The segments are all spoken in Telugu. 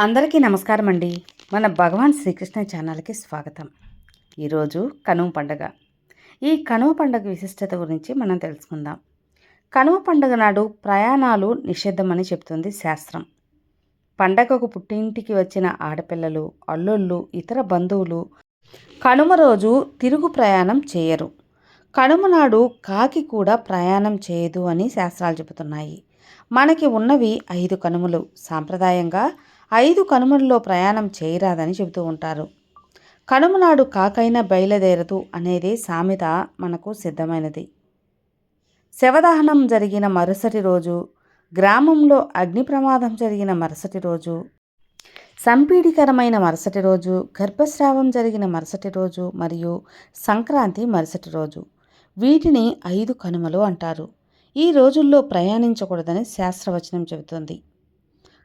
అందరికీ నమస్కారం అండి మన భగవాన్ శ్రీకృష్ణ ఛానల్కి స్వాగతం. ఈరోజు కనుమ పండుగ. ఈ కనుమ పండుగ విశిష్టత గురించి మనం తెలుసుకుందాం. కనుమ పండుగ నాడు ప్రయాణాలు నిషిద్ధమని చెప్తుంది శాస్త్రం. పండగకు పుట్టింటికి వచ్చిన ఆడపిల్లలు అల్లుళ్ళు ఇతర బంధువులు కనుమ రోజు తిరుగు ప్రయాణం చేయరు. కనుమ నాడు కాకి కూడా ప్రయాణం చేయదు అని శాస్త్రాలు చెబుతున్నాయి. మనకి ఉన్నవి ఐదు కనుమలు. సాంప్రదాయంగా ఐదు కనుమల్లో ప్రయాణం చేయరాదని చెబుతూ ఉంటారు. కనుమ నాడు కాకైనా బయలుదేరదు అనేది సామెత మనకు సిద్ధమైనది. శవదహనం జరిగిన మరుసటి రోజు గ్రామంలో అగ్ని ప్రమాదం జరిగిన మరుసటి రోజు సంపీడికరమైన మరుసటి రోజు గర్భస్రావం జరిగిన మరుసటి రోజు మరియు సంక్రాంతి మరుసటి రోజు. వీటిని ఐదు కనుమలు అంటారు. ఈ రోజుల్లో ప్రయాణించకూడదని శాస్త్రవచనం చెబుతుంది.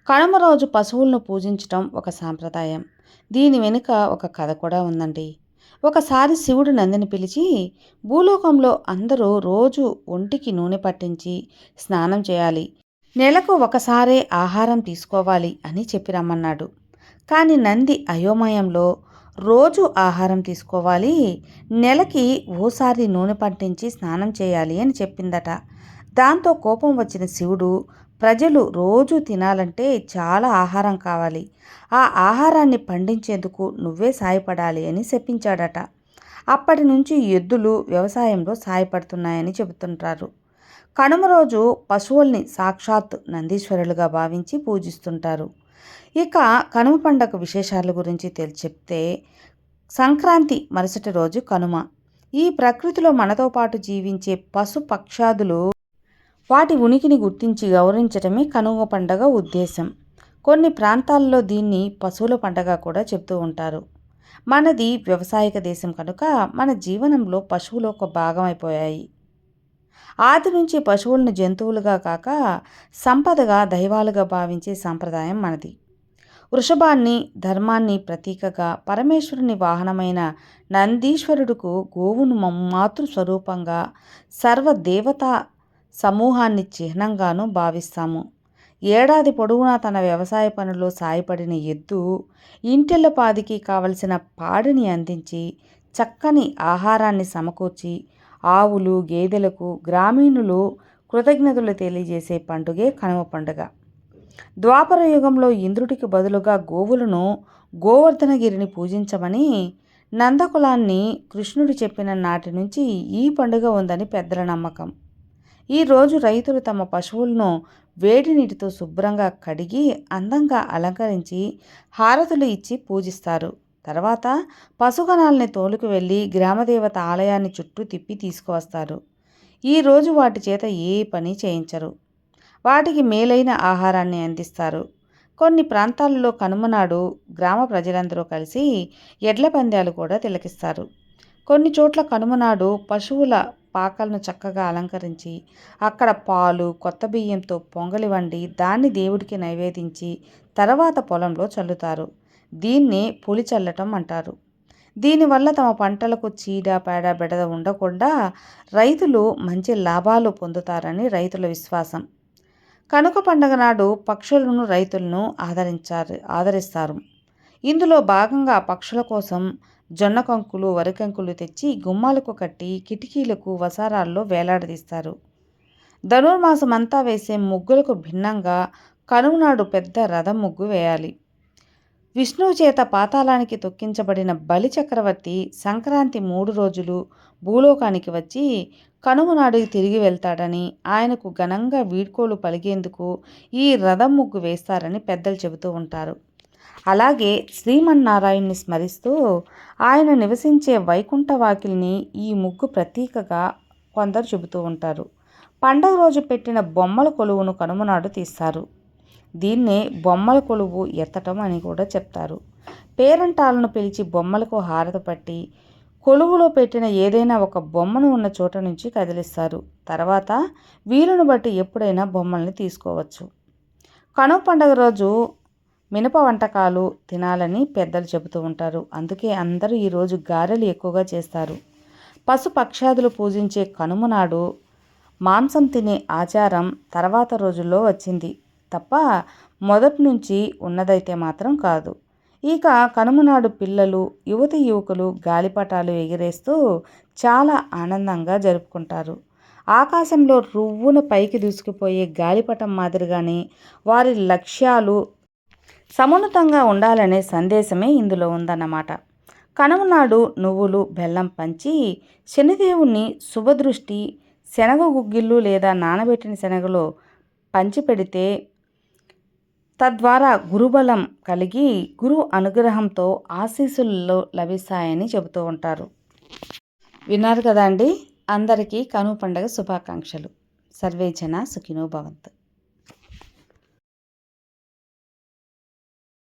కడమ రోజు పశువులను పూజించటం ఒక సాంప్రదాయం. దీని వెనుక ఒక కథ కూడా ఉందండి. ఒకసారి శివుడు నందిని పిలిచి భూలోకంలో అందరూ రోజు ఒంటికి నూనె పట్టించి స్నానం చేయాలి. నెలకు ఒకసారే ఆహారం తీసుకోవాలి అని చెప్పి రమ్మన్నాడు. కానీ నంది అయోమయంలో రోజు ఆహారం తీసుకోవాలి. నెలకి ఓసారి నూనె పట్టించి స్నానం చేయాలి అని చెప్పిందట. దాంతో కోపం వచ్చిన శివుడు ప్రజలు రోజు తినాలంటే చాలా ఆహారం కావాలి. ఆ ఆహారాన్ని పండించేందుకు నువ్వే సాయపడాలి అని శపించాడట. అప్పటి నుంచి ఎద్దులు వ్యవసాయంలో సాయపడుతున్నాయని చెబుతుంటారు. కనుమ రోజు పశువుల్ని సాక్షాత్ నందీశ్వరులుగా భావించి పూజిస్తుంటారు. ఇక కనుమ పండగ విశేషాల గురించి తెలి చెప్తే సంక్రాంతి మరుసటి రోజు కనుమ. ఈ ప్రకృతిలో మనతో పాటు జీవించే పశు పక్షాదులు వాటి ఉనికిని గుర్తించి గౌరవించడమే కనుమ పండగ ఉద్దేశం. కొన్ని ప్రాంతాల్లో దీన్ని పశువుల పండగ కూడా చెప్తూ ఉంటారు. మనది వ్యవసాయక దేశం కనుక మన జీవనంలో పశువులు ఒక భాగం అయిపోయాయి ఆది నుంచి పశువులను జంతువులుగా కాక సంపదగా దైవాలుగా భావించే సాంప్రదాయం మనది. వృషభాన్ని ధర్మాన్ని ప్రతీకగా పరమేశ్వరుని వాహనమైన నందీశ్వరుడుకు గోవును మాతృ స్వరూపంగా సర్వదేవతా సమూహాన్ని చిహ్నంగాను భావిస్తాము. ఏడాది పొడవునా తన వ్యవసాయ పనుల్లో సాయపడిన ఎద్దు ఇంటిల్లపాదికి కావలసిన పాడిని అందించి చక్కని ఆహారాన్ని సమకూర్చి ఆవులు గేదెలకు గ్రామీణులు కృతజ్ఞతలు తెలియజేసే పండుగే కనుమ పండుగ. ద్వాపర యుగంలో ఇంద్రుడికి బదులుగా గోవులను గోవర్ధనగిరిని పూజించమని నందకులాన్ని కృష్ణుడు చెప్పిన నాటి నుంచి ఈ పండుగ ఉందని పెద్దల నమ్మకం. ఈరోజు రైతులు తమ పశువులను వేడి నీటితో శుభ్రంగా కడిగి అందంగా అలంకరించి హారతులు ఇచ్చి పూజిస్తారు. తర్వాత పశుగణాలని తోలుకు వెళ్ళి గ్రామదేవత ఆలయాన్ని చుట్టూ తిప్పి తీసుకువస్తారు. ఈరోజు వాటి చేత ఏ పని చేయించరు. వాటికి మేలైన ఆహారాన్ని అందిస్తారు. కొన్ని ప్రాంతాల్లో కనుమనాడు గ్రామ ప్రజలందరూ కలిసి ఎడ్ల పందాలు కూడా తిలకిస్తారు. కొన్ని చోట్ల కనుమనాడు పశువుల పాకలను చక్కగా అలంకరించి అక్కడ పాలు కొత్త బియ్యంతో పొంగలి వండి దాన్ని దేవుడికి నైవేదించి తర్వాత పొలంలో చల్లుతారు. దీన్ని పులి చల్లటం అంటారు. దీనివల్ల తమ పంటలకు చీడ పేడ బెడద ఉండకుండా రైతులు మంచి లాభాలు పొందుతారని రైతుల విశ్వాసం. కనుక పండగ నాడు పక్షులను రైతులను ఆదరించారు ఆదరిస్తారు. ఇందులో భాగంగా పక్షుల కోసం జొన్న కంకులు వరికంకులు తెచ్చి గుమ్మాలకు కట్టి కిటికీలకు వసారాల్లో వేలాడదీస్తారు. ధనుర్మాసం అంతా వేసే ముగ్గులకు భిన్నంగా కనుమనాడు పెద్ద రథం ముగ్గు వేయాలి. విష్ణువు చేత పాతాళానికి తొక్కించబడిన బలి చక్రవర్తి సంక్రాంతి మూడు రోజులు భూలోకానికి వచ్చి కనుమనాడు తిరిగి వెళ్తాడని ఆయనకు ఘనంగా వీడ్కోలు పలిగేందుకు ఈ రథం ముగ్గు వేస్తారని పెద్దలు చెబుతూ ఉంటారు. అలాగే శ్రీమన్నారాయణ్ణి స్మరిస్తూ ఆయన నివసించే వైకుంఠ వాకిల్ని ఈ ముగ్గు ప్రతీకగా కొందరు చెబుతూ ఉంటారు. పండగ రోజు పెట్టిన బొమ్మల కొలువును కనుమనాడు తీస్తారు. దీన్నే బొమ్మల కొలువు ఎత్తటం అని కూడా చెప్తారు. పేరంటాలను పిలిచి బొమ్మలకు హారత పట్టి కొలువులో పెట్టిన ఏదైనా ఒక బొమ్మను ఉన్న చోట నుంచి కదిలిస్తారు. తర్వాత వీలును బట్టి ఎప్పుడైనా బొమ్మల్ని తీసుకోవచ్చు. కనుమ పండగ రోజు మినప వంటకాలు తినాలని పెద్దలు చెబుతూ ఉంటారు. అందుకే అందరూ ఈరోజు గారెలు ఎక్కువగా చేస్తారు. పశు పక్షాదులు పూజించే కనుమ నాడు మాంసం తినే ఆచారం తర్వాత రోజుల్లో వచ్చింది. తప్ప మొదటి నుంచి ఉన్నదైతే మాత్రం కాదు. ఇక కనుమనాడు పిల్లలు యువతి యువకులు గాలిపటాలు ఎగిరేస్తూ చాలా ఆనందంగా జరుపుకుంటారు. ఆకాశంలో రువ్వున పైకి దూసుకుపోయే గాలిపటం మాదిరిగానే వారి లక్ష్యాలు సమున్నతంగా ఉండాలనే సందేశమే ఇందులో ఉందన్నమాట. కనుమ నాడు నువ్వులు బెల్లం పంచి శనిదేవుణ్ణి శుభదృష్టి శనగ గుగ్గిళ్ళు లేదా నానబెట్టిన శనగలో పంచిపెడితే తద్వారా గురుబలం కలిగి గురు అనుగ్రహంతో ఆశీస్సుల్లో లభిస్తాయని చెబుతూ ఉంటారు. విన్నారు కదా అండి? అందరికీ కనుమ పండగ శుభాకాంక్షలు. సర్వేజన సుఖినో భవంతు.